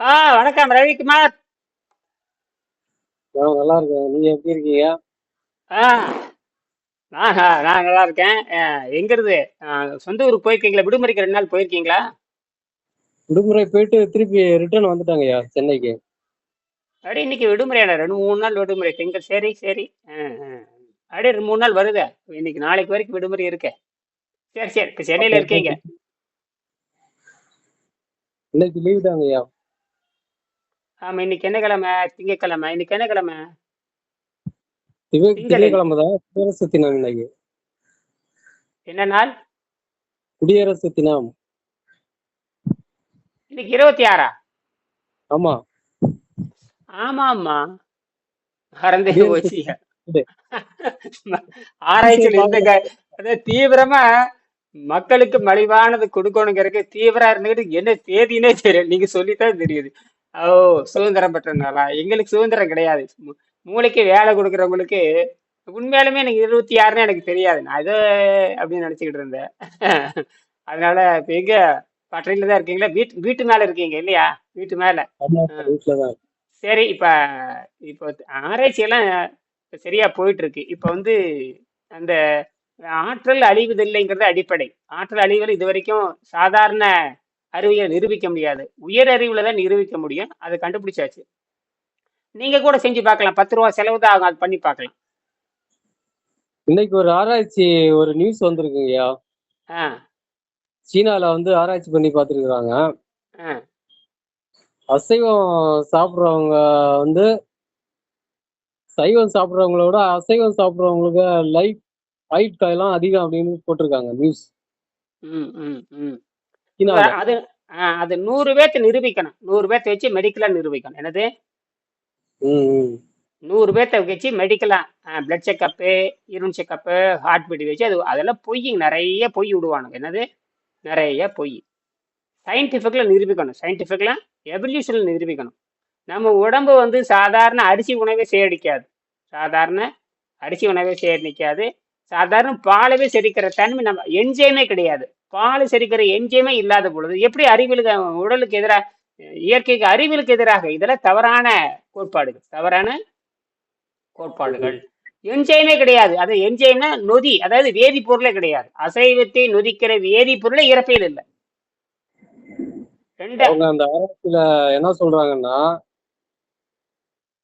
ஆ வணக்கம் ரவிக்குமார். நான் நல்லா இருக்கேன். நீங்க எப்படி இருக்கீங்க? ஆ நான் நான் நல்லா இருக்கேன். ஆ, சொந்த ஊருக்கு போயிருக்கீங்களா? விடுமுறைக்கு ரெண்டு நாள் போயிருக்கீங்களா? விடுமுறை போயிட்டு திருப்பி ரிட்டர்ன் வந்துட்டாங்கய்யா சென்னைக்கு. அப்படியே இன்னைக்கு விடுமுறையான ரெண்டு மூணு நாள் விடுமுறை. திங்கள் சரி சரி. அப்படியே ரெண்டு மூணு நாள் வருதே. இன்னைக்கு நாளைக்கு வரைக்கும் விடுமுறை இருக்கே. சரி சரி. இப்போ சென்னையில் இருக்கீங்க. இன்னைக்கு லீவ் தாங்கய்யா ஆமாம் இன்னைக்கு என்ன கிழமை? திங்கக்கிழமை இன்னைக்கு என்ன கிழமை? திங்கக்கிழமை தான் குடியரசு தினம் இன்னைக்கு. என்ன நாள்? குடியரசு தினம். இன்னைக்கு இருபத்தி ஆறா ஆமா. ஆமாம்மா. மறந்தே குடியரசு போச்சு. ஆராய்ச்சியில் இந்த தீவிரமா மக்களுக்கு மலிவானது கொடுக்கணுங்கிறதுக்கு தீவிரம் இருந்துகிட்டு என்ன தேதினே தெரியல. நீங்க சொல்லித்தான் தெரியுது. ஓ சுதந்திரம் பெற்ற நாளா எங்களுக்கு சுதந்திரம் கிடையாது. மூளைக்கு வேலை கொடுக்குறவங்களுக்கு உண்மையாலுமே எனக்கு இருபத்தி ஆறுன்னு எனக்கு தெரியாது. நான் ஏதோ அப்படின்னு நினைச்சுக்கிட்டு இருந்தேன். அதனால இப்ப எங்க? பட்டறையில தான் இருக்கீங்களா? வீட்டு வீட்டு மேல இருக்கீங்க இல்லையா? வீட்டு மேல. சரி இப்ப இப்போ ஆராய்ச்சி எல்லாம் இப்ப சரியா போயிட்டு இருக்கு இப்ப வந்து அந்த ஆற்றல் அழிவதில்லைங்கிறது அடிப்படை. ஆற்றல் அழிவதில் இது வரைக்கும் சாதாரண அறிவியல் நிரூபிக்க முடியாது. உயர் அறிவுல தான் நிரூபிக்க முடியும். அதை கண்டுபிடிச்சாச்சு. நீங்க கூட செஞ்சு பார்க்கலாம். பத்து ரூபா செலவு தான் ஆகும். அது பண்ணி பார்க்கலாம். இன்னைக்கு ஒரு ஆராய்ச்சி ஒரு நியூஸ் வந்திருக்குங்கய்யா ஆ. சீனால வந்து ஆராய்ச்சி பண்ணி பார்த்துருக்குறாங்க. அசைவம் சாப்பிட்றவங்க வந்து சைவம் சாப்பிட்றவங்களோட அசைவம் சாப்பிட்றவங்களுக்கு லைஃப் ஆயுட் காயெல்லாம் அதிகம் அப்படின்னு போட்டிருக்காங்க நியூஸ் ம் ம் ம். சீனால அது அது நூறு பேர்த்த நிரூபிக்கணும். நூறு பேர்த்த வச்சு மெடிக்கலா நிரூபிக்கணும். என்னது? நூறு பேர்த்த வச்சு மெடிக்கலாக blood checkup urine checkup heart beat வச்சு அது அதெல்லாம் பொய் நிறைய பொய் விடுவானுங்க. என்னது? நிறைய பொய். சயின்டிஃபிக்கில் நிரூபிக்கணும். சயின்டிஃபிக்கில் எவல்யூஷனில் நிரூபிக்கணும். நம்ம உடம்பு வந்து சாதாரண அரிசி உணவே சேகரிக்காது. சாதாரண அரிசி உணவே சேகரிக்காது. சாதாரண பாலவே செரிக்கிற தன்மை நம்ம என்ஜைமே கிடையாது. பால் செரிக்கிற எஞ்சியமே இல்லாத பொழுது எப்படி அறிவியலுக்கு உடலுக்கு எதிராக இயற்கைக்கு அறிவியலுக்கு எதிராக இதெல்லாம் தவறான கோட்பாடுகள் தவறான கோட்பாடுகள். என்ஜைமே கிடையாது. அது என்ஜைம்னா நொதி அதாவது வேதிப்பொருளே கிடையாது. அசைவத்தை நொதிக்கிற வேதிப்பொருளே இறப்பையில் இல்லை. அவங்க அந்த ஆராய்ச்சியில என்ன சொல்றாங்கன்னா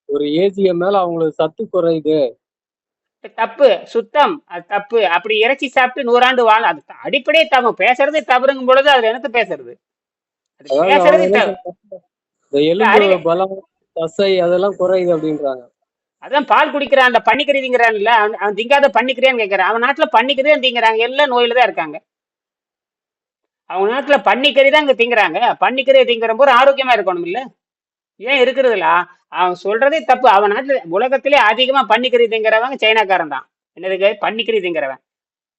ஒரு ஏஜிய மேல அவங்களுக்கு சத்து குறையுது. தப்பு சுத்தம் அது தப்பு. அப்படி இறைச்சி சாப்பிட்டு நூறாண்டு வாழ அது அடிப்படையே தவறு பேசுறதே தவறுங்கும் பொழுது அதுல என்னத்த பேசுறது? அதெல்லாம் குறையுது அப்படின்றாங்க. அதான் பால் குடிக்கிறான் அந்த பன்னிக்கறி திங்கிறான்ல அவன் திங்காத பன்னிக்கறியான்னு கேட்கறான் அவன் நாட்டுல பன்னிக்கறி தான் திங்கிறாங்க. எல்லாம் நோயில தான் இருக்காங்க. அவங்க நாட்டுல பன்னிக்கறி தான் இங்க திங்கிறாங்க. பன்னிக்கறியை திங்கிற போது ஆரோக்கியமா இருக்கணும் இல்ல ஏன் இருக்கிறதுல? அவன் சொல்றதே தப்பு. அவன் நாட்டுல உலகத்திலே அதிகமா பன்னிக்கறி திங்கிறவங்க சைனாக்காரன் தான் என்னதுக்கு? பன்னிக்கறி திங்கிறவன்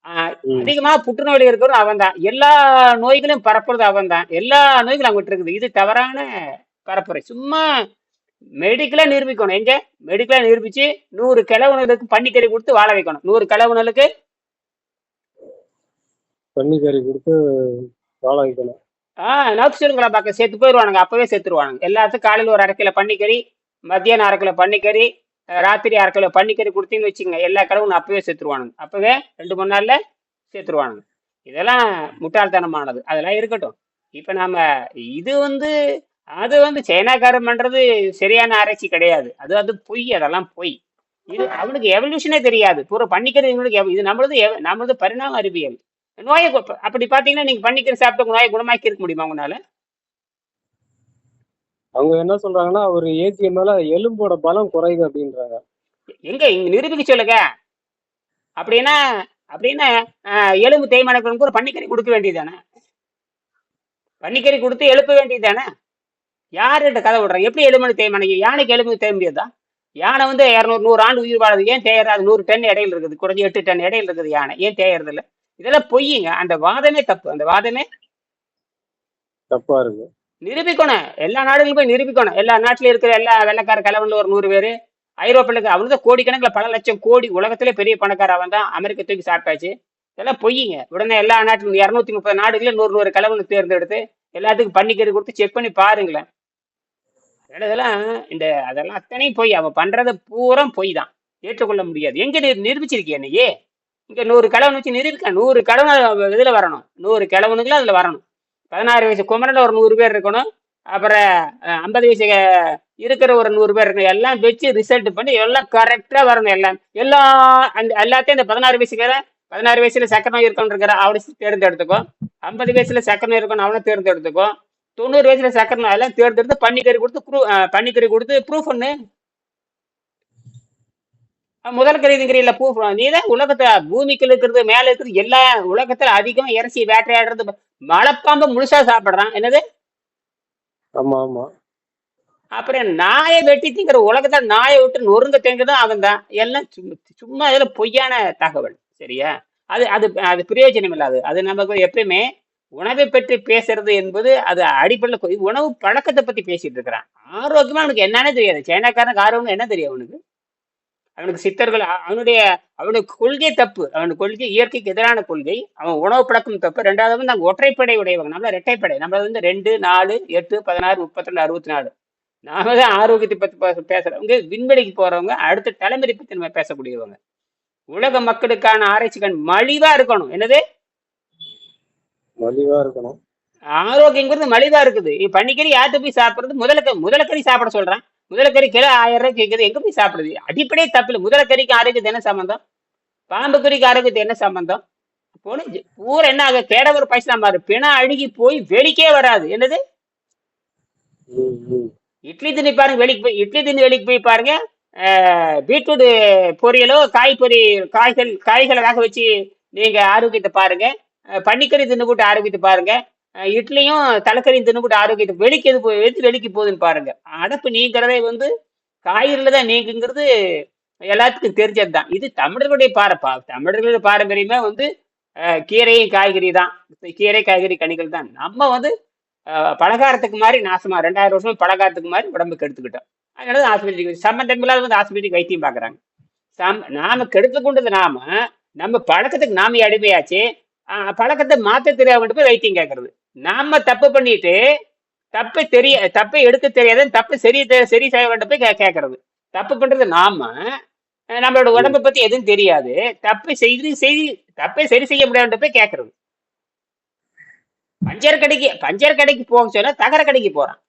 ஆஹ் ம். அதிகமா புற்றுநோயில் இருக்கிறவன் அவன் தான் எல்லா நோய்களையும் பரப்புறது அவன் தான் எல்லா நோய்களும் அவங்ககிட்ட இருக்குது. இது தவறான பரப்புரை. சும்மா மெடிக்கலா நிரூபிக்கணும். எங்க? மெடிக்கலா நிரூபிச்சு நூறு கிழவனுக்கு பன்னிக்கறி கொடுத்து வாழ வைக்கணும். நூறு கிழவனுக்கு பன்னிக்கறி கொடுத்து வாழ வைக்கணும். ஆஹ் நப்சுங்களா பார்க்க செத்து போயிடுவானுங்க. அப்பவே செத்துருவானுங்க எல்லாத்துக்கும் காலையில் ஒரு அரை கிலோ பன்னிக்கறி மத்தியானம் அரை கிலோ பன்னிக்கறி ராத்திரி அரை கிலோ பன்னிக்கறி கொடுத்தீங்கன்னு வச்சுங்க எல்லா கடவுளும் அப்பவே சேர்த்துருவானுங்க. அப்பவே ரெண்டு மூணு நாள்ல சேர்த்துருவானுங்க. இதெல்லாம் முட்டாள்தனமானது. அதெல்லாம் இருக்கட்டும். இப்ப நாம இது வந்து அது வந்து சைனாக்காரன் பண்றது சரியான ஆராய்ச்சி கிடையாது. அது அது பொய். அதெல்லாம் பொய். இது அவனுக்கு எவல்யூஷனே தெரியாது. பூரா பன்னிக்கறி இவனுக்கு இது நம்மளது நம்மளது பரிணாம அறிவியல். நோயை அப்படி பாத்தீங்கன்னா நீங்க பண்ணிக்கிற சாப்பிட்டு நோயை குணமாக்கி இருக்க முடியுமா உங்களால? அவங்க என்ன சொல்றாங்கன்னா ஒரு ஏஜிய மேல எலும்போட பலம் குறையுது அப்படின்றாங்க. எங்க இங்க நிரூபிக்க சொல்லுங்க அப்படின்னா அப்படின்னா எலும்பு தேய்மானங்களுக்கு ஒரு பன்னிக்கறி கொடுக்க வேண்டியதானே பன்னிக்கறி கொடுத்து எழுப்ப வேண்டியதானே யார்கிட்ட கதை விடுறாங்க எப்படி எலும்பு தேய்மானம் யானைக்கு எலும்பு தேய முடியாதா? யானை வந்து இரநூறு நூறு ஆண்டு உயிர் வாழுது. ஏன் தேயறாது? நூறு டன் இடையில இருக்குது. குறைஞ்சி எட்டு டன் இடையில இருக்குது யானை. ஏன் தேயறது இல்ல இதெல்லாம் பொய்யுங்க அந்த வாதமே தப்பு. அந்த வாதமே தப்பா இருக்கு. நிரூபிக்கணும். எல்லா நாடுகளும் போய் நிரூபிக்கணும். எல்லா நாட்டிலும் இருக்கிற எல்லா வெள்ளக்கார கலவன்ல ஒரு நூறு பேர் ஐரோப்பில அவனு தான் கோடிக்கணக்கில் பல லட்சம் கோடி உலகத்திலே பெரிய பணக்கார அவன் தான். அமெரிக்க தூக்கி சாப்பிட்டாச்சு. இதெல்லாம் பொய்யுங்க உடனே எல்லா நாட்டிலும் இரநூத்தி முப்பது நாடுகளும் நூறு நூறு கலவனை தேர்ந்தெடுத்து எல்லாத்துக்கும் பண்ணிக்கிறது கொடுத்து செக் பண்ணி பாருங்களேன். இதெல்லாம் இந்த அதெல்லாம் அத்தனையும் பொய். அவன் பண்றது பூரா பொய் தான். ஏற்றுக்கொள்ள முடியாது. எங்க நீ நிரூபிச்சிருக்கிய நீ இங்க நூறு கிழவன் வச்சு நிரூபிக்க நூறு கிழவன் இதுல வரணும். நூறு கிழவனுக்குள்ள அதுல வரணும். பதினாறு வயசு குமரன் ஒரு நூறு பேர் இருக்கணும். அப்புறம் ஐம்பது வயசு இருக்கிற ஒரு நூறு பேர் இருக்கணும். எல்லாம் வச்சு ரிசல்ட் பண்ணி எல்லாம் கரெக்டாக வரணும் எல்லாம். எல்லாம் அந்த எல்லாத்தையும் இந்த பதினாறு வயசுக்கார பதினாறு வயசுல சக்கரம் இருக்கணும் இருக்கிற அவனை தேர்ந்தெடுத்துக்கோ. ஐம்பது வயசுல சக்கரம் இருக்கணும் அவனை தேர்ந்தெடுத்துக்கோ. தொண்ணூறு வயசுல சக்கரம் எல்லாம் தேர்ந்தெடுத்து பன்னிக்கறி கொடுத்து ப்ரூ பன்னிக்கறி கொடுத்து ப்ரூஃப் பண்ணு முதல் கருதுங்கிறீல்ல ப்ரூஃப் நீ தான் உலகத்தை பூமிக்குள்ள இருக்கிறது மேல இருக்கிறது எல்லா உலகத்துல அதிகமா இறச்சி வேட்டையாடுறது மலைப்பாம்பு முழுசா சாப்பிடுறான். என்னது? ஆமா ஆமா. அப்புறம் நாயை வெட்டி திங்கிற உலகத்துல நாயை விட்டு நொறுங்க தெரிஞ்சதும் அவன் தான் எல்லாம் சும்மா இதுல பொய்யான தகவல் சரியா? அது அது அது பிரயோஜனம் இல்லாது. அது நமக்கு எப்பயுமே உணவை பற்றி பேசுறது என்பது அது அடிப்படையில் உணவு பழக்கத்தை பத்தி பேசிட்டு இருக்கிறான். ஆரோக்கியமா அவனுக்கு என்னன்னே தெரியாது. சைனாக்காரனுக்கு ஆரோக்கியம் என்ன தெரியும் அவனுக்கு? அவனுக்கு சித்தர்கள் அவனுடைய அவனுக்கு கொள்கை தப்பு. அவனுக்கு கொள்கை இயற்கைக்கு எதிரான கொள்கை. அவன் உணவு பழக்கம் தப்பு. ரெண்டாவது வந்து நாங்கள் ஒற்றைப்படை உடையவங்க. நம்மள ரெட்டைப்படை. நம்மள வந்து ரெண்டு நாலு எட்டு பதினாறு முப்பத்தி ரெண்டு அறுபத்தி நாலு நாம தான் ஆரோக்கியத்தை பத்தி பேச- பேசுறவங்க விண்வெளிக்கு போறவங்க அடுத்த தலைமுறை பத்தி நம்ம பேசக்கூடியவங்க. உலக மக்களுக்கான ஆராய்ச்சிகள் மலிவா இருக்கணும். என்னது? மலிவா இருக்கணும். ஆரோக்கியங்கிறது மலிவா இருக்குது. பன்னிக்கறி யார்கிட்ட போய் சாப்பிடுறது முதலக்க முதலக்கறி சாப்பிட சொல்றான். முதலக்கறி கிலோ ஆயிரம் ரூபாய் கேட்குது எங்க போய் சாப்பிடுது? அடிப்படையே தப்பு இல்லை முதலக்கறிக்கு ஆரோக்கியத்தை என்ன சம்பந்தம்? பாம்பு கறிக்கு ஆரோக்கியத்தை என்ன சம்பந்தம்? போன பூரா என்ன ஆக கேட ஒரு பைசா மாறு பிணம் அழுகி போய் வெளிக்கே வராது. என்னது? இட்லி திணி பாருங்க வெளிக்கு போய் இட்லி திணி வெளிக்கு போய் பாருங்க. பீட்ரூட் பொரியலோ காய் பொரி காய்கள் காய்களை வேக வச்சு நீங்க ஆரோக்கியத்தை பாருங்க. பன்னிக்கறி தின்னு போட்டு ஆரோக்கியத்தை பாருங்க. இட்லியும் தலைக்கறியும் தின்னுபட்டு ஆரோக்கியத்தை வெளிக்கு எது போய் எடுத்து வெளிக்கு போகுதுன்னு பாருங்க. அடப்பு நீங்கிறதே வந்து காய்கறில தான் நீங்குங்கிறது எல்லாத்துக்கும் தெரிஞ்சது தான் இது தமிழர்களுடைய பாரப்பா தமிழர்களுடைய பாரம்பரியமே வந்து கீரையும் காய்கறி தான். கீரை காய்கறி கனிகள் தான். நம்ம வந்து பலகாரத்துக்கு மாதிரி நாசமா ரெண்டாயிரம் வருஷம் பலகாரத்துக்கு மாதிரி உடம்புக்கு எடுத்துக்கிட்டோம் அதனால ஆஸ்பத்திரிக்கு சம்மந்தம் இல்லாத வந்து ஆஸ்பத்திரிக்கு வைத்தியம் பார்க்குறாங்க சம் நாம கெடுத்து கொண்டது நாம நம்ம பழக்கத்துக்கு நாமே அடிமையாச்சு பழக்கத்தை மாற்ற தெரியாமட்டு போய் வைத்தியம் கேட்கறது நாம தப்பு பண்ணிட்டு தப்பை தெரிய தப்பை எடுக்க தெரியாத தப்பு சரி சரி செய்ய வேண்டும் போய் கேட்கறது தப்பு பண்றது நாம. நம்மளோட உடம்பை பத்தி எதுவும் தெரியாது. தப்பை செய்து செய்து தப்பை சரி செய்ய முடியாது போய் கேட்கறது பஞ்சர் கடைக்கு பஞ்சர் கடைக்கு போக சொன்னா தகர கடைக்கு போறான்.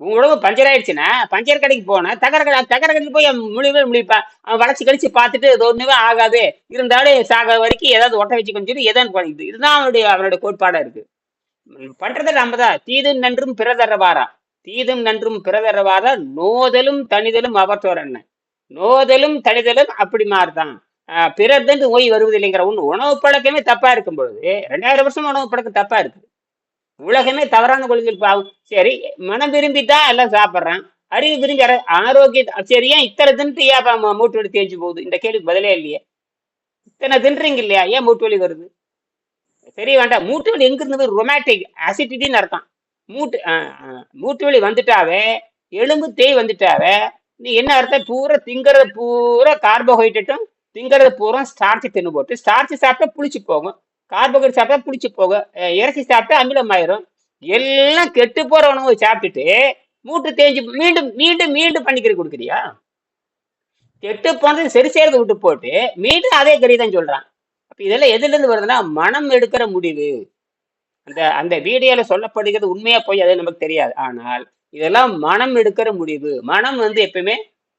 உங்க உடம்பு பஞ்சர் ஆயிடுச்சுன்னா பஞ்சர் கடைக்கு போனா தகர கடை தகர கடைக்கு போய் முழிவே முழிப்பான் அவன் வளைச்சு கழிச்சு பார்த்துட்டு இது ஒண்ணுமே ஆகாது. இருந்தாலும் சாக வரைக்கும் ஏதாவது ஒட்ட வச்சுக்கணும் சொல்லி எதான் பண்ணிக்குது இதுதான் அவனுடைய அவனுடைய கோட்பாடா இருக்கு. பண்றது நம்ம தான். தீதும் நன்றும் பிறதரவாரா தீதும் நன்றும் பிறதரவாரா நோதலும் தனிதலும் அவற்றோர் என்ன நோதலும் தனிதலும் அப்படி மாதிரிதான் ஆஹ் பிறர் வருவது இல்லைங்கிற வருவதில்லைங்கிற ஒண்ணு உணவு பழக்கமே தப்பா இருக்கும் பொழுது ரெண்டாயிரம் வருஷம் உணவு பழக்கம் தப்பா இருக்கு உலகமே தவறான கொள்கையில் பாவம். சரி மனம் விரும்பித்தான் எல்லாம் சாப்பிட்றான். அறிவு விரும்பி ஆரோக்கிய சரி ஏன் இத்தனை தின்ட்டு ஏன் மூட்டு வலி தேஞ்சு போகுது? இந்த கேள்விக்கு பதிலே இல்லையே. இத்தனை தின்றீங்க இல்லையா? ஏன் மூட்டு வலி வருது? சரி வேண்டாம் மூட்டு வலி எங்க ரொமாட்டிக் அசிடிட்டின்னு அர்த்தம். மூட்டு ஆஹ் மூட்டு வலி வந்துட்டாவே எலும்பு தேய் வந்துட்டாவே நீ என்ன அர்த்தம்? பூரா திங்கிறது பூரா கார்போஹைட்ரேட்டும் திங்கிறது பூரா ஸ்டார்ச் தின்னு போட்டு ஸ்டார்ச் சாப்பிட்டா புளிச்சு போகும். கார்போஹைட்ரேட் சாப்பிட்டா புளிச்சு போகும். இறைச்சி சாப்பிட்டா அமிலம் ஆயிரும். எல்லாம் கெட்டு போற உணவு சாப்பிட்டுட்டு மூட்டு தேஞ்சு மீண்டும் மீண்டும் மீண்டும் பண்ணிக்கிற கொடுக்குறியா? கெட்டு போனது சரி செய்யறதை விட்டு போட்டு மீண்டும் அதே கறி தான் சொல்றான். அப்ப இதெல்லாம் எதுல இருந்து வருதுன்னா மனம் எடுக்கிற முடிவு. அந்த அந்த வீடியோல சொல்லப்படுகிறது உண்மையா போய் அது நமக்கு தெரியாது. ஆனால் இதெல்லாம் மனம் எடுக்கிற முடிவு. மனம் வந்து எப்பயுமே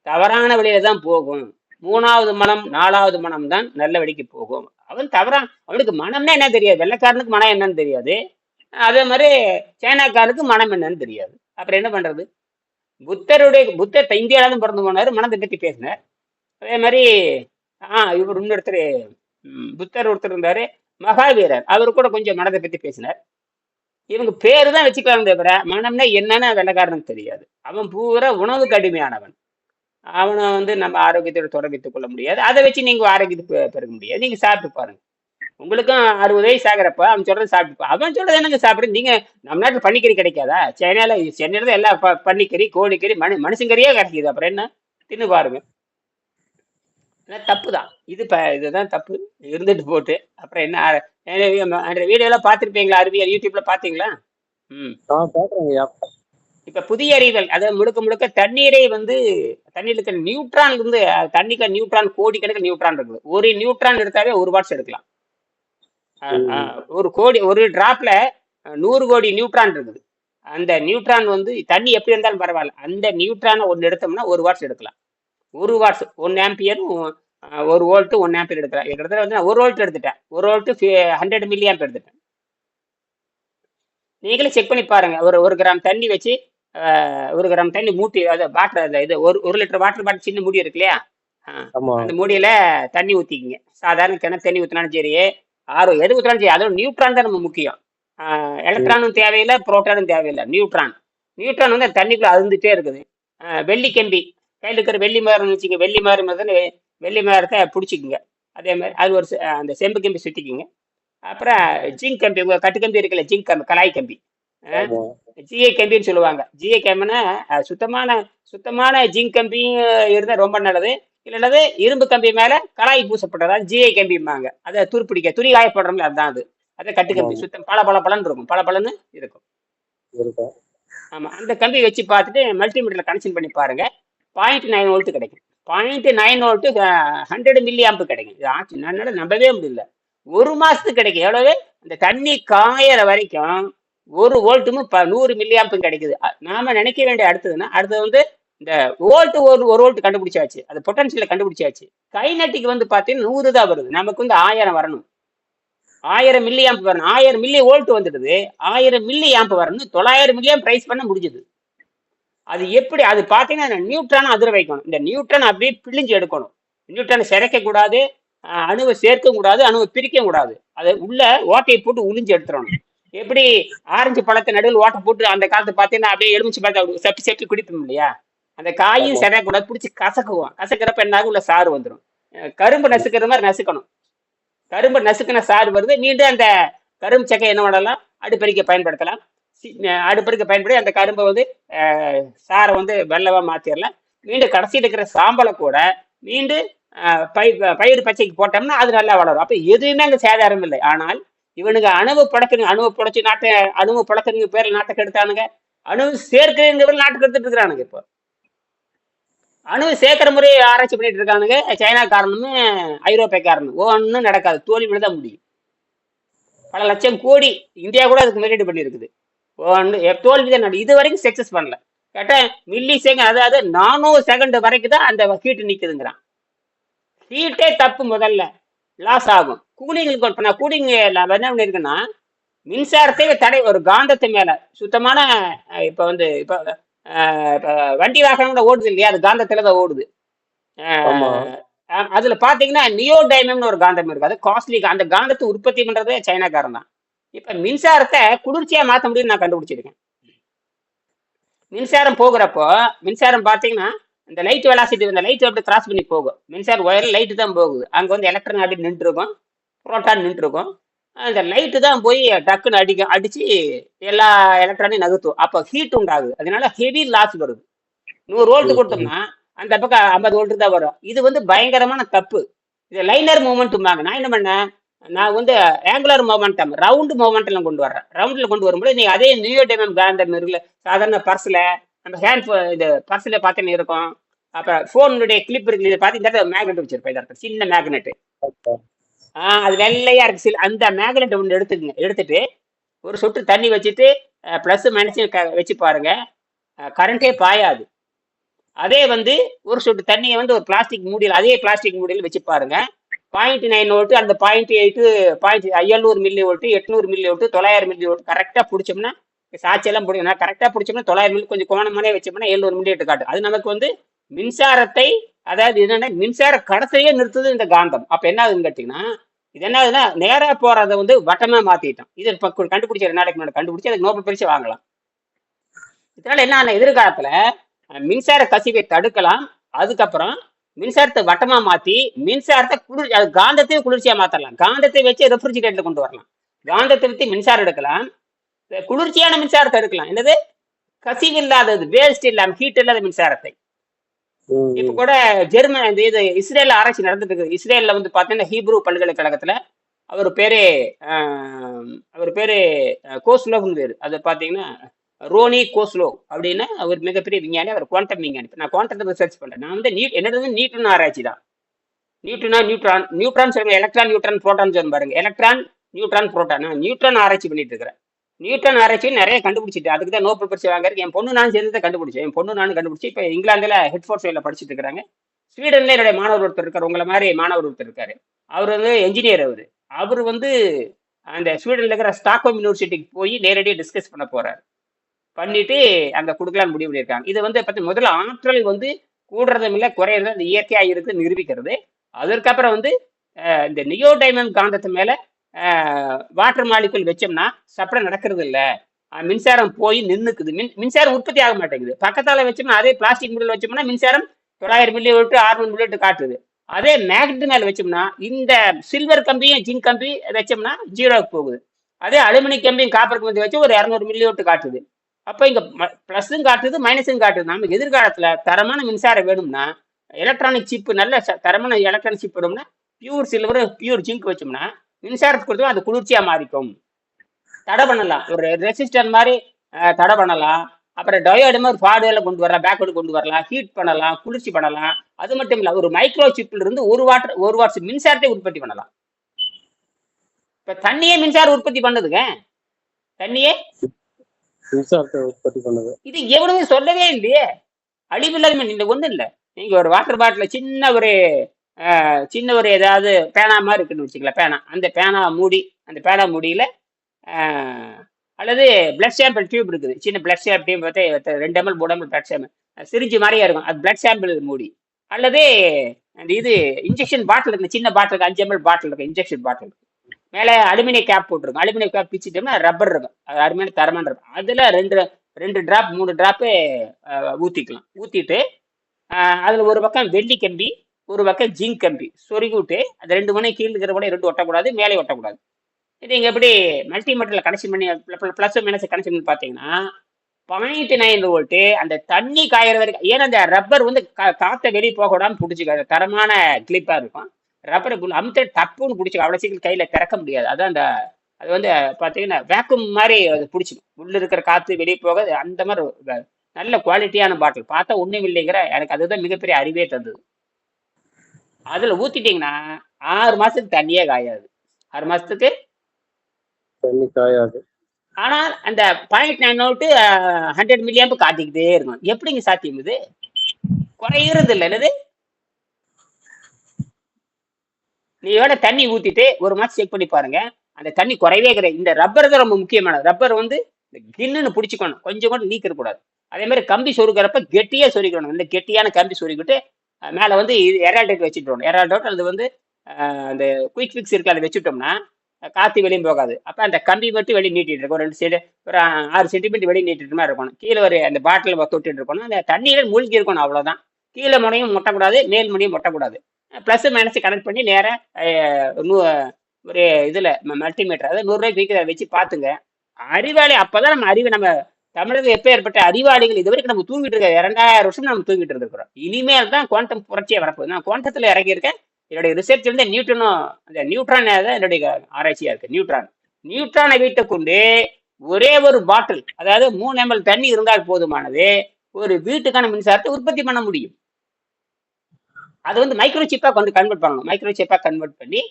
தவறான வழியில தான் போகும். மூணாவது மனம் நாலாவது மனம் தான் நல்ல வழிக்கு போகும். அவன் தவறான் அவனுக்கு மனம்னா என்ன தெரியாது? வெள்ளைக்காரனுக்கு மனம் என்னன்னு தெரியாது. அதே மாதிரி சைனாக்காரனுக்கு மனம் என்னன்னு தெரியாது. அப்புறம் என்ன பண்றது? புத்தருடைய புத்தர் இந்தியாவிலும் பிறந்து போனாரு மனத்தை பற்றி பேசினார். அதே மாதிரி ஆ இவர் இன்னொருத்தர் புத்தர் ஒருத்தர் இருந்தாரு மகாவீரர். அவர் கூட கொஞ்சம் மனதை பத்தி பேசினார். இவங்க பேரு தான் வச்சுக்கலாம் தவிர மனம்னா என்னன்னு வெள்ளக்காரனுக்கு தெரியாது. அவன் பூரா உணவுக்கு அடிமையானவன் அவனை வந்து நம்ம ஆரோக்கியத்தோட தொடர்பித்துக் கொள்ள முடியாது. அதை வச்சு நீங்க ஆரோக்கியத்தை பெருக முடியாது. நீங்க சாப்பிட்டு பாருங்க. உங்களுக்கும் அறுபது வயசு ஆகிறப்ப அவன் சொல்றது சாப்பிட்டு அவன் சொல்றது என்னங்க சாப்பிடுறது நீங்க நம்ம நாட்டுல பன்னிக்கறி கிடைக்காதா? சென்னையில சென்னையில தான் எல்லா ப- பன்னிக்கறி கோழிக்கறி மனு மனுஷங்கறியே கிடைக்குது அப்புறம் என்ன? தின்னு பாருங்க. தப்பு தான் இது ப இதுதான் தப்பு. இருந்துட்டு போட்டு அப்புறம் என்ன அந்த வீடியோலாம் பார்த்துருப்பீங்களா அறிவியல்? யூடியூப்ல பார்த்தீங்களா? ம். இப்ப புதிய அறிவியல் அதாவது முழுக்க முழுக்க தண்ணீரை வந்து தண்ணீர் இருக்கிற நியூட்ரான் இருந்து அஹ், தண்ணிக்கு நியூட்ரான் கோடிக்கணக்கில் நியூட்ரான் இருக்குது. ஒரு நியூட்ரான் எடுத்தாவே ஒரு வாட்ஸ் எடுக்கலாம். ஒரு கோடி ஒரு டிராப்ல நூறு கோடி நியூட்ரான் இருக்குது. அந்த நியூட்ரான் வந்து தண்ணி எப்படி இருந்தாலும் பரவாயில்ல. அந்த நியூட்ரானை ஒன்று எடுத்தோம்னா ஒரு வாட்ஸ் எடுக்கலாம். ஒரு வாட்ஸ் ஒன் ஆம்பியரும் ஒரு வோல்ட் ஒன் ஆம்பியர் எடுக்கலாம் கிட்டத்தட்ட வந்து ஒரு வோல்ட் எடுத்துட்டேன். ஒரு வோல்ட் ஹண்ட்ரட் மில்லி ஆம்ப் எடுத்துட்டேன். நீங்களே செக் பண்ணி பாருங்க. ஒரு ஒரு கிராம் தண்ணி வச்சு ஒரு கிராம் தண்ணி மூட்டி அது வாட்டர் இது ஒரு ஒரு லிட்டர் வாட்டர் பாட்டில் சின்ன மூடி இருக்கு இல்லையா? அந்த மூடியில தண்ணி ஊத்திக்கிங்க. சாதாரண கிணறு தண்ணி ஊத்தினாலும் சரி ஆரோ எது ஊத்தினாலும் சரி அதோட நியூட்ரான் தான் நம்ம முக்கியம். எலக்ட்ரானும் தேவையில்லை புரோட்டானும் தேவையில்லை நியூட்ரான் நியூட்ரான் வந்து தண்ணிக்குள்ள அழுந்துட்டே இருக்குது. வெள்ளி கம்பி கையில் இருக்கிற வெள்ளி மரம் வச்சுக்க வெள்ளி மரம் வந்து வெள்ளி மரத்தை பிடிச்சிக்குங்க. அதே மாதிரி அது ஒரு அந்த செம்பு கம்பி சுத்திக்குங்க. அப்புறம் ஜிங்க் கம்பி கட்டு கம்பி இருக்குல்ல ஜிங்க் கம்பி கலாய் கம்பி. ஜிஏ கம்பின்னு சொல்லுவாங்க. ஜிஏ கம்பினா சுத்தமான சுத்தமான ஜிங்க் கம்பி இருந்தால் ரொம்ப நல்லது. இல்லைன்னா இரும்பு கம்பி மேல கலாய் பூசப்பட்டதா. ஜிஏ கம்பிம்பாங்க. அதை துருப்பிடிக்க துணி காயப்படுறோம்ல அதுதான் அது. அதை கட்டு கம்பி. சுத்தம் பல பல பலன்னு இருக்கும். பல பலன்னு இருக்கும். இருக்கும். ஆமா. அந்த கம்பி வச்சு பார்த்துட்டு மல்டிமீட்டர்ல கனெக்ஷன் பண்ணி பாருங்க. பாயிண்ட் நைன் வோல்ட்டு கிடைக்கும். Point nine volt hundred milliamp கிடைக்கும். இது ஆச்சு. என்னால் நம்பவே முடியல. ஒரு மாதத்துக்கு கிடைக்கும். எவ்வளவு? அந்த தண்ணி காயற வரைக்கும் ஒரு வோல்ட்டுமும் ப நூறு மில்லி ஆம்பும் கிடைக்குது. நாம் நாம நினைக்க வேண்டிய அடுத்ததுன்னா அடுத்தது வந்து இந்த வோல்ட்டு ஒரு ஒரு வோல்ட் கண்டுபிடிச்சாச்சு. அது பொட்டன்ஷியல கண்டுபிடிச்சாச்சு. கைநட்டிக்கு வந்து பார்த்தீங்கன்னா நூறு தான் வருது. நமக்கு வந்து ஆயிரம் வரணும். ஆயிரம் மில்லி ஆம்ப் வரணும். ஆயிரம் மில்லி வோல்ட் வந்துடுது. ஆயிரம் மில்லி ஆம்ப் வரணும் தொள்ளாயிரம் மில்லியம் ப்ரைஸ் பண்ண முடிஞ்சது. அது எப்படி அது பார்த்தீங்கன்னா நியூட்ரான் அதிர வைக்கணும். இந்த நியூட்ரான் அப்படியே பிழிஞ்சு எடுக்கணும். நியூட்ரானை சிதைக்க கூடாது அஹ் அணுவை சேர்க்க கூடாது அணுவை பிரிக்க கூடாது. அதை உள்ள ஓட்டையை போட்டு உளிஞ்சு எடுத்துடணும். எப்படி ஆரஞ்சு பழத்தை நடுவில் ஓட்டை போட்டு அந்த காலத்து பார்த்தீங்கன்னா அப்படியே எலுமிச்சு அப்படி செப்பி செப்பி குடிப்போம் இல்லையா? அந்த காயும் ஆமா. சிதைக்கூடாது பிடிச்சி கசக்குவோம். கசக்கிறப்ப என்னாகும்? உள்ள சாறு வந்துடும் கரும்பு நசுக்கிற மாதிரி நசுக்கணும். கரும்பு நசுக்கின சாறு வருது. மீண்டும் அந்த கரும்பு சக்கை என்ன பண்ணலாம்? அடுப்பறிக்க பயன்படுத்தலாம். அடுப்படுக்க பயன்படுத்தி அந்த கரும்பை வந்து சாரை வந்து வெள்ளவா மாற்றிடலாம் மீண்டும் கடைசியில் இருக்கிற சாம்பலை கூட மீண்டும் பயிர் பயிர் பச்சைக்கு போட்டோம்னா அது நல்லா வளரும். அப்போ எதுவுமே அங்கே சேதாரம் இல்லை. ஆனால் இவனுங்க அணுவு பழக்கணுங்க அணுவை புடைச்சி நாட்டை அணுவு பழக்கணுங்க பேரில் நாட்டை கெடுத்தானுங்க. அணுவு சேர்க்கிறேங்க பேர்ல நாட்டுக்கு எடுத்துட்டு இருக்கிறானுங்க இப்போ. அணுவு சேர்க்கிற முறையை ஆராய்ச்சி பண்ணிட்டு இருக்கானுங்க. சைனா காரணமும் ஐரோப்பிய காரணம் ஒன்றும் நடக்காது. தோல்வி தான் முடியும். பல லட்சம் கோடி இந்தியா கூட அதுக்கு முதலீடு பண்ணியிருக்குது. தோல்வி தான் இது வரைக்கும் சக்சஸ் பண்ணல. கேட்டா மில்லி செகண்ட் அதாவது நானூறு செகண்ட் வரைக்கும் தான் அந்த ஹீட் நிக்குதுங்கிறான். ஹீட்டே தப்பு முதல்ல. லாஸ் ஆகும். கூலிங்களுக்கு இப்போ நான் கூலிங் என்ன பண்ணியிருக்கேன்னா மின்சாரத்தை தடை ஒரு காந்தத்து மேல சுத்தமான இப்ப வந்து இப்ப வண்டி வாகனம் கூட ஓடுது இல்லையா? அது காந்தத்துல தான் ஓடுது. அதுல பாத்தீங்கன்னா நியோ டைமம்னு ஒரு காந்தம் இருக்கு. அது காஸ்ட்லி அந்த காந்தத்தை உற்பத்தி பண்றதே சைனாக்காரன் தான். இப்ப மின்சாரத்தை குளிர்ச்சியா மாத்த முடியும்னு நான் கண்டுபிடிச்சிருக்கேன். மின்சாரம் போகிறப்போ மின்சாரம் பாத்தீங்கன்னா இந்த லைட் வெலாசிட்டி இந்த லைட் அப்படி கிராஸ் பண்ணி போகும். மின்சார ஒயர் லைட்டு தான் போகுது. அங்க வந்து எலக்ட்ரான் அப்படி நின்று இருக்கும் புரோட்டான் நின்று இருக்கும் அந்த லைட்டு தான் போய் டக்குன்னு அடிக்க அடிச்சு எல்லா எலக்ட்ரானையும் நகர்த்தும். அப்போ ஹீட் உண்டாகுது. அதனால ஹெவி லாஸ் வருது. நூறு வோல்ட் கொடுத்தோம்னா அந்த பக்கம் ஐம்பது வோல்ட் தான் வரும். இது வந்து பயங்கரமான தப்பு. இது லைனர் மூமெண்ட்டுமாங்க நான் என்ன பண்ணேன்? நான் வந்து ஆங்குலர் மொமெண்டம் ரவுண்டு மொமெண்ட்ல கொண்டு வர்றேன். ரவுண்ட்ல கொண்டு வரும்போது நீ அதே நியூ டைமம் காந்தம் இருக்குல்ல சாதாரண பர்ஸ்ல நம்ம ஹேண்ட் இது பர்ஸில் பார்த்தீங்கன்னா இருக்கும். அப்புறம் ஃபோனுடைய கிளிப் இருக்கு இதை பார்த்து இந்த இடத்துல மேக்னெட் வச்சிருப்பேன் இந்த இடத்துல. சின்ன மேக்னெட்டு ஆஹ் அது வெள்ளையா இருக்கு. சில அந்த மேக்னெட் ஒன்று எடுத்துக்கங்க. எடுத்துட்டு ஒரு சொட்டு தண்ணி வச்சுட்டு ப்ளஸ் மைனஸ் வச்சு பாருங்க. கரண்டே பாயாது. அதே வந்து ஒரு சொட்டு தண்ணியை வந்து ஒரு பிளாஸ்டிக் மூடியில் அதே பிளாஸ்டிக் மூடியில் வச்சு பாருங்க. பாயிண்ட் நைன் வோல்ட் அந்த பாயிண்ட் எயிட்டு பாயிண்ட் ஐயநூறு மில்லி வோல்ட் எட்நூறு மில்லி வோல்ட் தொள்ளாயிரம் மில்லி வோல்ட் கரெக்டாக பிடிச்சோம்னா சாட்சியெல்லாம் பிடிக்கணும் கரெக்டாக பிடிச்சோம்னா தொள்ளாயிரம் மில்லி கொஞ்சம் கோணமானே வச்சோம்னா எழுநூறு மில்லி எட்டு காட்டும் அது நமக்கு வந்து மின்சாரத்தை அதாவது என்னென்னா மின்சார கடத்தையே நிறுத்துது இந்த காந்தம். அப்போ என்ன ஆகுதுன்னு கேட்டிங்கன்னா இது என்ன ஆகுதுன்னா நேராக போகிறத வந்து வட்டமாக மாற்றிட்டோம் இது இப்போ கண்டுபிடிச்ச ரெண்டு நாளைக்கு முன்னாடி கண்டுபிடிச்சு அதுக்கு நோபல் பரிசு வாங்கலாம். இதனால என்ன எதிர்காலத்தில் மின்சார கசிவை தடுக்கலாம். அதுக்கப்புறம் மின்சாரத்தை வட்டமா மாத்தி மின்சாரத்தை குளிர் அது காந்தத்தையும் குளிர்ச்சியா மாத்தலாம் காந்தத்தை வச்சு ரெஃப்ரிஜிரேட்டர்ல கொண்டு வரலாம். காந்தத்தை வச்சு மின்சாரம் எடுக்கலாம். குளிர்ச்சியான மின்சாரத்தை எடுக்கலாம். என்னது? கசிவு இல்லாதது வேஸ்ட் இல்லாம ஹீட் இல்லாத மின்சாரத்தை. இப்ப கூட ஜெர்மன் இந்த இது இஸ்ரேல்ல ஆராய்ச்சி நடந்துட்டு இருக்குது. இஸ்ரேல்ல வந்து பாத்தீங்கன்னா ஹீப்ரூ பல்கலைக்கழகத்துல அவர் பேரு அவர் பேரு கோஸ்லோவ்னு பேரு. அது பாத்தீங்கன்னா ரோனி கோஸ்லோ அப்படின்னு ஒரு மிகப்பெரிய விஞ்ஞானி அவர் குவாண்டம் விஞ்ஞானி. நான் குவாண்டத்தை ரிசர்ச் பண்றேன். நான் வந்து நீட் என்னது வந்து நியூட்டன் ஆராய்ச்சி தான். நியூட்டனா நியூட்ரான் நியூட்ரான் சொல்லுங்க எலக்ட்ரான் நியூட்ரான் புரோட்டான் சொல்லு பாருங்க. எலக்ட்ரான் நியூட்ரான் புரோட்டான் நான் நியூட்ரான் ஆராய்ச்சி பண்ணிட்டு இருக்கிறேன். நியூட்டன் ஆராய்ச்சி நிறைய கண்டுபிடிச்சிட்டு அதுக்கு தான் நோபல் பரிசு வாங்குறதுக்கு என் பொண்ணு நான் சேர்ந்து கண்டுபிடிச்சேன். என் பொண்ணு நானும் கண்டுபிடிச்சி இப்போ இங்கிலாந்துல ஹெட்ஃபோர்ட் சைடில் படிச்சுட்டு இருக்கிறாங்க. ஸ்வீடன்ல என்னுடைய மாணவர் ஒருத்தர் இருக்கார். உங்களை மாதிரி மாணவர் ஒருத்தர் இருக்காரு. அவர் வந்து என்ஜினியர் அவர். அவர் வந்து அந்த ஸ்வீடன்ல இருக்கிற ஸ்டாக்ஹோம் யூனிவர்சிட்டிக்கு போய் நேரடியாக டிஸ்கஸ் பண்ண போறாரு. பண்ணிட்டு அங்க கொடுக்கலான்னு முடிவு பண்ணியிருக்காங்க. இது வந்து பத்தி முதல்ல ஆற்றல் வந்து கூடுறதும் இல்லை குறையறதும் இந்த இயற்கையா இருக்கு நிரூபிக்கிறது. அதற்கப்புறம் வந்து இந்த நியோ டைமண்ட் காந்தத்து மேல வாட்டர் மாலிகுல் வச்சோம்னா சப்ளை நடக்கிறது இல்லை. மின்சாரம் போய் நின்றுக்குது மின் மின்சாரம் உற்பத்தி ஆக மாட்டேங்குது. பக்கத்தால் வச்சோம்னா அதே பிளாஸ்டிக் முடியல வச்சோம்னா மின்சாரம் தொள்ளாயிரம் மில்லி விட்டு அறுநூறு மில்லி விட்டு காட்டுது. அதே மேக்னெட் மேலே வச்சோம்னா இந்த சில்வர் கம்பியும் ஜிங்க் கம்பி வச்சோம்னா ஜீரோக்கு போகுது. அதே அலுமினியம் கம்பியும் காப்பர் கம்பி வச்சு ஒரு இரநூறு மில்லி விட்டு காட்டுது. அப்போ இங்கே ப்ளஸும் காட்டுது மைனஸும் காட்டுது. நமக்கு எதிர்காலத்துல தரமான மின்சாரம் வேணும்னா எலக்ட்ரானிக் சிப்பு நல்ல தரமான எலக்ட்ரானிக் சிப் வேணும்னா பியூர் சில்வர் பியூர் ஜிங்க் வச்சோம்னா மின்சாரத்தை கொடுத்தோம் அது குளிர்ச்சியாக மாறிக்கும். தடை பண்ணலாம். ஒரு ரெசிஸ்டர் மாதிரி தடை பண்ணலாம். அப்புறம் டயோடு மாதிரி ஃபார்வேர்ல கொண்டு வரலாம் பேக்வேர்டு கொண்டு வரலாம் ஹீட் பண்ணலாம் குளிர்ச்சி பண்ணலாம். அது மட்டும் இல்லை ஒரு மைக்ரோ சிப்ல இருந்து ஒரு வாட்டர் ஒரு வாட்ஸ் மின்சாரத்தை உற்பத்தி பண்ணலாம். இப்போ தண்ணியே மின்சாரம் உற்பத்தி பண்ணுதுங்க. தண்ணியே? மின்சாரத்தை உற்பத்தி பண்ணுது இது எவனுமே சொல்லவே இல்லையே. அழிவில்லாத மீன் இந்த ஒண்ணும் இல்ல. நீங்க ஒரு வாட்டர் பாட்டில சின்ன ஒரு சின்ன ஒரு ஏதாவது பேனா மாதிரி இருக்குன்னு வச்சுக்கல பேனா. அந்த பேனா மூடி அந்த பேனா மூடியில அல்லது பிளட் சாம்பிள் டியூப் இருக்குது. சின்ன பிளட் சாம்பிள் பார்த்தா ரெண்டு எம்எல் மூணு எம்எல் பிளட் சாம்பிள் சிரிஞ்சு மாதிரியா இருக்கும். அது பிளட் சாம்பிள் மூடி. அல்லது அந்த இது இன்ஜெக்ஷன் பாட்டில் இருக்கு சின்ன பாட்டில் அஞ்சு எம்எல் பாட்டில் இருக்கு இன்ஜெக்ஷன் பாட்டில் மேலே அலுமினிய கேப் போட்டிருக்கும். அலுமினிய கேப் பிச்சுட்டோம்னா ரப்பர் இருக்கும். அது அருமையான தரமான இருக்கும் அதில் ரெண்டு ரெண்டு டிராப் மூணு ட்ராப்பு ஊற்றிக்கலாம் ஊற்றிட்டு அதில் ஒரு பக்கம் வெள்ளி கம்பி ஒரு பக்கம் ஜிங்க் கம்பி. சொருகி விட்டு அது ரெண்டு மணி கீழே இருக்கிற கூட ரெண்டு ஒட்டக்கூடாது மேலே ஒட்டக்கூடாது. இது இங்கே எப்படி மல்டிமீட்டரில் கனெக்ஷன் பண்ணி ப்ளஸ் மைனஸ் கனெக்ஷன் பண்ணி பார்த்தீங்கன்னா பாயிண்ட் நைன் வோல்ட்டு அந்த தண்ணி காயிற வரைக்கும் ஏன்னா அந்த ரப்பர் வந்து கா- வெளியே போக விடாம பிடிச்சிக்காது. தரமான கிளிப்பாக இருக்கும். ரப்பரை அமுத்த டப்புன்னு பிடிச்சிக்கும். அவ்வளோ சீக்கிரம் கையில் திறக்க முடியாது. அதான் அந்த அது வந்து பார்த்தீங்கன்னா வேக்கும் மாதிரி அது பிடிச்சிக்கும். உள்ள இருக்கிற காற்று வெளியே போகாது. அந்த மாதிரி நல்ல குவாலிட்டியான பாட்டில் பார்த்தா ஒன்றும் இல்லைங்கிற எனக்கு அதுதான் மிகப்பெரிய அறிவே தந்தது. அதில் ஊற்றிட்டீங்கன்னா ஆறு மாதத்துக்கு தண்ணியே காயாது. ஆறு மாதத்துக்கு தண்ணி காயாது. ஆனால் அந்த point nine out hundred milliamp காட்டிக்கிட்டே இருக்கும் எப்படிங்க சாத்தியம் இது? குறையிறது இல்லை என்னது? நீ வேணா தண்ணி ஊத்திட்டு ஒரு மாதம் செக் பண்ணி பாருங்க. அந்த தண்ணி குறையவே கிடையாது. இந்த ரப்பர் தான் ரொம்ப முக்கியமானது. ரப்பர் வந்து இந்த கின்னுன்னு பிடிச்சிக்கணும். கொஞ்சம் கூட நீக்கிற கூடாது. அதே மாதிரி கம்பி சொருக்கிறப்ப கெட்டியா சொருக்கணும் இந்த கெட்டியான கம்பி சொருக்கிட்டு அஹ், மேல வந்து எரால்டேட் வச்சுட்டோம் எரால்டேட் அது வந்து அந்த குயிக் ஃபிக்ஸ் இருக்கு. அதை வச்சுட்டோம்னா காற்று காத்து வெளியும் போகாது. அப்ப அந்த கம்பி மட்டும் வெளியே நீட்டிட்டு இருக்கும். ஒரு ரெண்டு சைடு ஒரு ஆறு சென்டிமீட்டர் வெளியே நீட்டிட்டு மாதிரி இருக்கணும். கீழே ஒரு அந்த பாட்டில் தொட்டிட்டு இருக்கணும். அந்த தண்ணியில மூழ்கி இருக்கணும் அவ்வளவுதான். கீழே முனையும் முட்டக்கூடாது மேல் முனையும் மொட்டக்கூடாது. ப்ளஸ் மைனஸ் கனெக்ட் பண்ணி நேராக ஒரு இதில் மல்டிமீட்டர் அதாவது நூறுரூவாய்க்கு விற்கிற வச்சு பார்த்துங்க அறிவாளி அப்போ தான் நம்ம அறிவு நம்ம தமிழக எப்போ ஏற்பட்ட அறிவாளிகள் இது வரைக்கும் நம்ம தூங்கிட்டு இருக்க இரண்டாயிரம் வருஷம் நம்ம தூங்கிட்டு இருந்திருக்கிறோம். இனிமேல் தான் குவாண்டம் புரட்சியை வரப்போகுது. நான் குவாண்டத்தில் இறங்கியிருக்கேன். என்னுடைய ரிசர்ச் வந்து நியூட்டனும் அந்த நியூட்ரான் தான் என்னுடைய ஆராய்ச்சியாக இருக்குது நியூட்ரான். நியூட்ரானை வீட்டை கொண்டு ஒரே ஒரு பாட்டில் அதாவது மூணு எம்எல் தண்ணி இருந்தால் போதுமானது ஒரு வீட்டுக்கான மின்சாரத்தை உற்பத்தி பண்ண முடியும். அது வந்து மைக்ரோ சிப்பாக கொண்டு கன்வெர்ட் பண்ணணும். மைக்ரோ சிப்பாக கன்வெர்ட் பண்ணி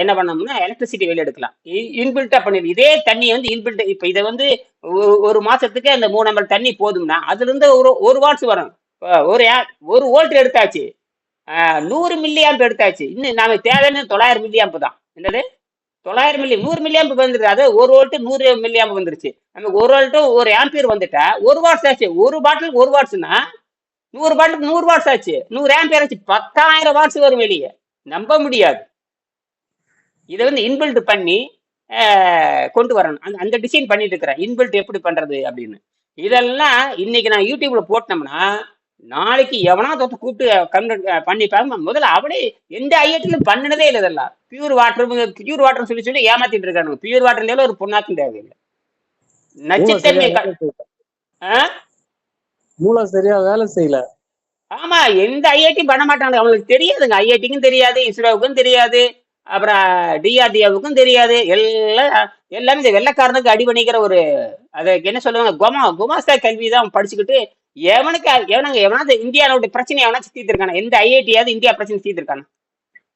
என்ன பண்ணோம்னா எலக்ட்ரிசிட்டி வெளியே எடுக்கலாம். இன்பில்ட்டா பண்ணி இதே தண்ணியை வந்து இன்பில்ட் இப்போ இதை வந்து ஒரு மாதத்துக்கு மாசத்துக்கு அந்த மூணு எம்எல் தண்ணி போதும்னா அதுல இருந்து ஒரு ஒரு வாட்ஸ் வரும். ஒரு ஒரு வோல்ட் எடுத்தாச்சு. நூறு மில்லி ஆம்ப் எடுத்தாச்சு. இன்னும் நாம தேவையான தொள்ளாயிரம் மில்லி ஆம்ப் தான். என்னது? தொள்ளாயிரம் மில்லி நூறு மில்லி ஆம்ப் வந்துருது. அது ஒரு ஓல்ட்டு நூறு மில்லி ஆம்ப் வந்துருச்சு. நமக்கு ஒரு வோல்ட் ஒரு ஆம்பியர் வந்துட்டா ஒரு வாட்ஸ் ஆச்சு. ஒரு பாட்டிலுக்கு ஒரு வாட்ஸ்னா நூறு பாட்டிலுக்கு நூறு வாட்ஸ் ஆச்சு. நூறு ஆம்பியர் ஆச்சு பத்தாயிரம் வாட்ஸ் வரும் வெளியே. நம்ப முடியாது. இதை வந்து இன்பில்ட் பண்ணி கொண்டு வரணும். அந்த அந்த டிசைன் பண்ணிட்டு இருக்கிறேன். இன்பில்ட் எப்படி பண்றது அப்படின்னு. இதெல்லாம் இன்னைக்கு நான் யூடியூப்ல போட்டோம்னா நாளைக்கு எவனா தொட்டு கூப்பிட்டு கன்வெர்ட் பண்ணிப்பாங்க முதல்ல அவளே எந்த ஐயத்திலும் பண்ணினதே இல்லை இதெல்லாம். பியூர் வாட்டர் பியூர் வாட்டர் சொல்லி சொல்லி ஏமாத்திட்டு இருக்காங்க பியூர் வாட்டர்ல ஒரு பொண்ணாக்கும் தேவையில்லை நச்சுத்தன்மை? மூளை சரியா வேலை செய்யல. ஆமா எந்த ஐஐடி பண்ண மாட்டாங்க அவங்களுக்கு தெரியாதுங்க. ஐஐடிக்கும் தெரியாது இஸ்ரோவுக்கும் தெரியாது அப்புறம் டிஆர்டிஓவுக்கும் தெரியாது. எல்லாம் எல்லாமே இந்த வெள்ளைக்காரனுக்கு அடிபணிக்கிற ஒரு அதுக்கு என்ன சொல்லுவாங்க குமா குமாஸ்தா கல்வி தான் படிச்சுக்கிட்டு எவனுக்கு எவனுங்க எவனாவது இந்தியாவோட பிரச்சனை எவனாச்சும் தீர்த்திருக்கானா எந்த ஐஐடியாவது இந்தியா பிரச்சனை தீர்த்திருக்கானா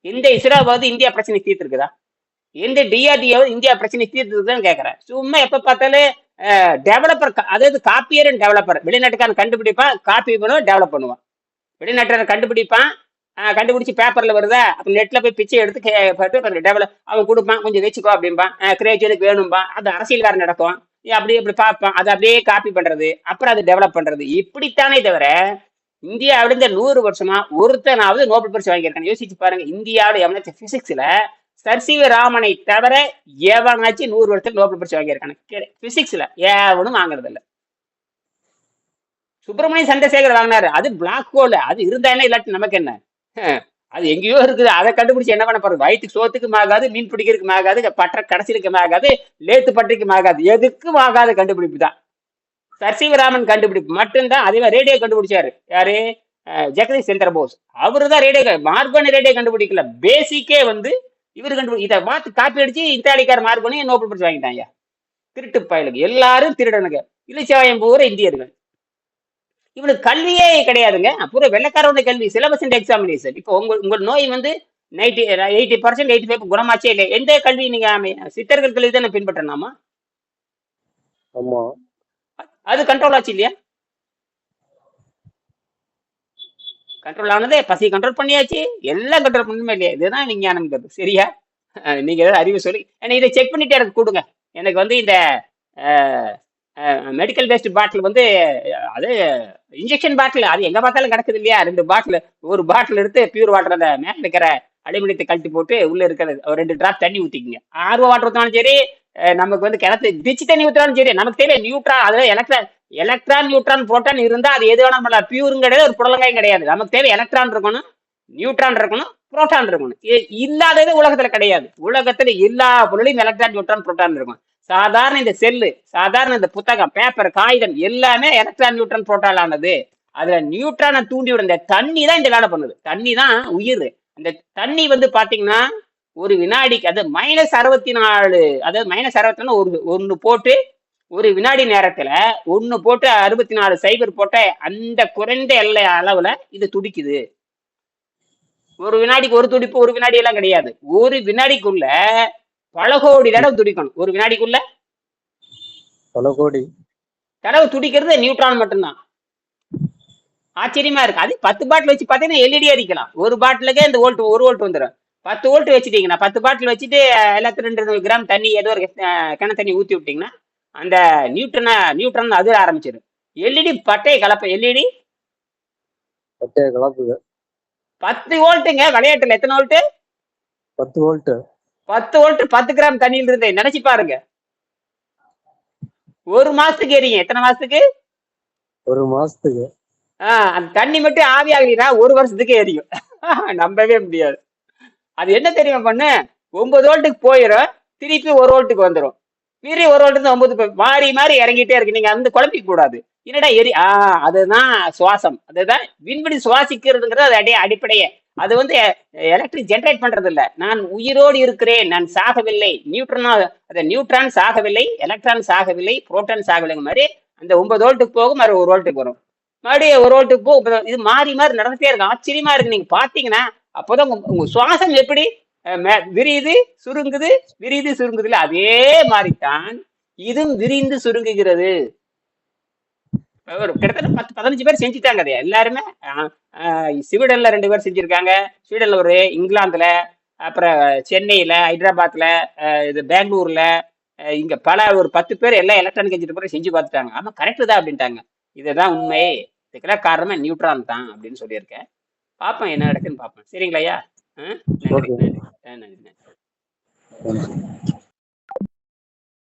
எந்த இஸ்ரோவாவது இந்தியா பிரச்சனை தீர்த்திருக்குதா எந்த டிஆர்டிஓ இந்தியா பிரச்சனை தீர்த்துருக்குதான்னு கேட்கறேன் சும்மா எப்ப பார்த்தாலும் டெவலப்பர் அதாவது காப்பியர் அண்ட் டெவலப்பர் வெளிநாட்டுக்காரன் கண்டுபிடிப்பான் காப்பி பண்ணுவான் டெவலப் பண்ணுவான். வெளிநாட்டுக்காரன் கண்டுபிடிப்பான் கண்டுபிடிச்சி பேப்பரில் பேப்பர்ல வருதா அப்போ நெட்ல போய் பிச்சை எடுத்து கே- போட்டு டெவலப் அவன் கொடுப்பான் கொஞ்சம் வச்சுக்கோ அப்படிம்பான் கிரேச்சுவலுக்கு வேணும்பான் அது அரசியல்காரன் நடக்கும் அப்படியே இப்படி பார்ப்பான். அதை அப்படியே காப்பி பண்றது அப்புறம் அதை டெவலப் பண்றது. இப்படித்தானே தவிர இந்தியாவில இந்த நூறு வருஷமா ஒருத்தனாவது நோபல் பரிசு வாங்கியிருக்கேன். யோசிச்சு பாருங்க இந்தியாவில் எவனாச்சும் பிசிக்ஸ்ல சர்சிவ ராமனை தவிர எவனாச்சும் நூறு வருஷத்துக்கு நோபல் பரிசு வாங்கியிருக்கானு. பிசிக்ஸ்ல எவனும் வாங்குறது இல்ல சுப்பிரமணிய சந்திரசேகர் வாங்கினாரு. அது பிளாக் ஹோல் அது இருந்தா என்ன இல்லாட்டி நமக்கு என்ன? ஹம், அது எங்கேயோ இருக்குது. அதை கண்டுபிடிச்சு என்ன பண்ண போறது? வயிற்றுக்கு சோத்துக்கும் ஆகாது மீன் பிடிக்கிறதுக்கும் ஆகாது பற்ற கடைசிலுக்கும் ஆகாது லேத்து பட்டிக்கும் ஆகாது எதுக்கும் ஆகாத கண்டுபிடிப்பு தான்? சர்சிவராமன் கண்டுபிடிப்பு மட்டும்தான். அதே மாதிரி ரேடியோ கண்டுபிடிச்சாரு. யாரு? அஹ், ஜெகதீஷ் சந்திர போஸ். அவரு தான் ரேடியோ மார்பன் ரேடியோ கண்டுபிடிக்கல. பேசிக்கே வந்து இவர் கண்டுபிடி இதை பார்த்து காப்பி அடிச்சு இத்தாலிக்கார மார்கோனி நோபல் பரிசு வாங்கிட்டாங்க. திருட்டு பயலுக்கு எல்லாரும் திருடனுங்க. இலிச்சாயம் பூரா இந்தியர்கள். இவனுக்கு கல்வியே கிடையாதுங்க. பூரா வெள்ளக்காரோட கல்வி சிலபஸ் அண்ட் எக்ஸாமினேஷன் இப்போ உங்க உங்க நோய் வந்து ninety eighty percent eighty five குணமாச்சே இல்லை எந்த கல்வி நீங்க சித்தர்கள் கல்வி தானே பின்பற்றணுமா? ஆமா. அது கண்ட்ரோல் ஆச்சு இல்லையா? கண்ட்ரோல் ஆனதே பசி கண்ட்ரோல் பண்ணியாச்சு. எல்லாம் கண்ட்ரோல் பண்ணுமே இல்லையா இதுதான் விஞ்ஞானம்ங்கிறது சரியா? நீங்க ஏதாவது அறிவு சொல்லி ஏன்னா இதை செக் பண்ணிட்டு எனக்கு கொடுங்க. எனக்கு வந்து இந்த மெடிக்கல் வேஸ்ட் பாட்டில் வந்து அது இன்ஜெக்ஷன் பாட்டில் அது எங்க பார்த்தாலும் கிடக்குது இல்லையா? ரெண்டு பாட்டில் ஒரு பாட்டில் எடுத்து பியூர் வாட்டர் அந்த மேல இருக்கிற அலுமினியத்தை கழட்டி போட்டு உள்ள இருக்கிறது. ஒரு ரெண்டு டிராப் தண்ணி ஊற்றிக்கிங்க ஆர்வ வாட்டர் ஊற்றினாலும் சரி நமக்கு வந்து கிணத்து திச்சு தண்ணி ஊற்றினாலும் சரி நமக்கு தெரியல நியூட்ரா அதில் எலக்ட்ரா எலக்ட்ரான் நியூட்ரான் புரோட்டான் இருந்தால் அது எது வேணாலும் பண்ணலாம். பியூரும் கிடையாது ஒரு புடலங்காயும் கிடையாது. நமக்கு தேவை எலக்ட்ரான் இருக்கணும் நியூட்ரான் இருக்கணும் புரோட்டான் இருக்கணும். இல்லாதது உலகத்துல கிடையாது. உலகத்துல எல்லா பொருளையும் எலக்ட்ரான் நியூட்ரான் புரோட்டான் இருக்கும். சாதாரண இந்த செல்லு சாதாரண இந்த புத்தகம் பேப்பர் காகிதம் எல்லாமே எலக்ட்ரான் நியூட்ரான் புரோட்டான் ஆனது. அதுல நியூட்ரானை தூண்டி விட இந்த தண்ணி தான் இந்த வேலை பண்ணுது. தண்ணி தான் உயிர். அந்த தண்ணி வந்து பாத்தீங்கன்னா ஒரு வினாடிக்கு அது மைனஸ் அறுபத்தி நாலு அதாவது மைனஸ் அறுபத்தி நாலு ஒரு ஒன்னு போட்டு ஒரு வினாடி நேரத்துல ஒன்னு போட்டு அறுபத்தி நாலு சைபர் போட்ட அந்த குறைந்த எல்லை அளவுல இது துடிக்குது. ஒரு வினாடிக்கு ஒரு துடிப்பு ஒரு வினாடி எல்லாம் கிடையாது. ஒரு வினாடிக்குள்ள பல கோடி தடவை துடிக்கணும். ஒரு வினாடிக்குள்ள பல கோடி. தடவை துடிக்கிறது நியூட்ரான் மட்டும்தான். ஆச்சரியமா இருக்கு. அது பத்து பாட்டில் வச்சு பார்த்தீங்கன்னா எல்இடி அடிக்கலாம். ஒரு பாட்டிலுக்கே இந்த வோல்ட் ஒரு வோல்ட் வந்துடும் பத்து வோல்ட் வச்சுட்டீங்கன்னா பத்து பாட்டில் வச்சுட்டு எல்லாத்தையும் ரெண்டு கிராம் தண்ணி ஏதோ ஒரு கிணறு தண்ணி ஊற்றி விட்டீங்கன்னா அந்த நியூட்ரனை நியூட்ரன் அது ஆரம்பிச்சிடும் எல்இடி பட்டை கலப்ப எல்இடி? பட்டைய கலப்புது. பத்து வோல்ட்டுங்க விளையாட்டுல. எத்தனை வோல்ட் பத்து வோல்ட் பத்து வோல்ட் பத்து கிராம் தண்ணியில் இருந்து நினைச்சு பாருங்க. ஒரு மாசத்துக்கு எரியும் எத்தனை மாசத்துக்கு? ஒரு மாசத்துக்கு. ஆஹ் அந்த தண்ணி மட்டும் ஆவி ஆகலினா ஒரு வருஷத்துக்கு எரியும் நம்பவே முடியாது. அது என்ன தெரியுமா பண்ணு? ஒன்பது வோல்ட்டுக்கு போயிடும் திருப்பி ஒரு வோல்ட்டுக்கு வந்துடும் மீறி ஒரு வோல்ட்டு ஒன்பது மாறி மாறி இறங்கிட்டே இருக்கு. நீங்க வந்து குழப்பிக்க கூடாது. என்னடா எரி ஆ அதுதான் சுவாசம். அதுதான் விண்வெளி சுவாசிக்கிறதுங்கிறது அது அடைய அடிப்படையே. அது வந்து எலக்ட்ரிக் ஜென்ரேட் பண்றது இல்ல நான் உயிரோடு இருக்கிறேன். நான் சாகவில்லை. நியூட்ரனா அந்த நியூட்ரான் சாகவில்லை எலக்ட்ரான் சாகவில்லை புரோட்டான் சாகவில்லைங்க மாதிரி அந்த ஒன்பது வோல்ட்டுக்கு போகும் மறு ஒரு வோல்ட்டுக்கு வரும் மறுபடியும் ஒரு வோல்ட்டுக்கு போகும் இது மாறி மாறி நடந்துட்டே இருக்கும் ஆச்சரியமா இருக்கு. நீங்க பாத்தீங்கன்னா அப்போதான் உங்க சுவாசம் எப்படி? விரியுது சுருங்குது விரியுது சுருங்குது இல்ல அதே மாதிரிதான் இதுவும் விரிந்து சுருங்குகிறது. ஒரு கிட்டத்தட்ட பத்து பதினஞ்சு பேர் செஞ்சுட்டாங்க அதை எல்லாருமே ஸ்வீடன்ல ரெண்டு பேர் செஞ்சிருக்காங்க. ஸ்வீடன்ல ஒரு இங்கிலாந்துல அப்புறம் சென்னையில ஹைதராபாத்ல இது பெங்களூர்ல இங்க பல ஒரு பத்து பேர் எல்லாம் எலக்ட்ரானிக் இன்ஜினியர் செஞ்சு பார்த்துட்டாங்க. ஆமா கரெக்ட் தான் அப்படின்ட்டாங்க. இதுதான் உண்மை. இதுக்கெல்லாம் காரணமே நியூட்ரான் தான் அப்படின்னு சொல்லியிருக்கேன். பார்ப்போம் என்ன நடக்குன்னு பார்ப்போம். சரிங்களாய்யா ஆ? நன்றி Okay. நன்றி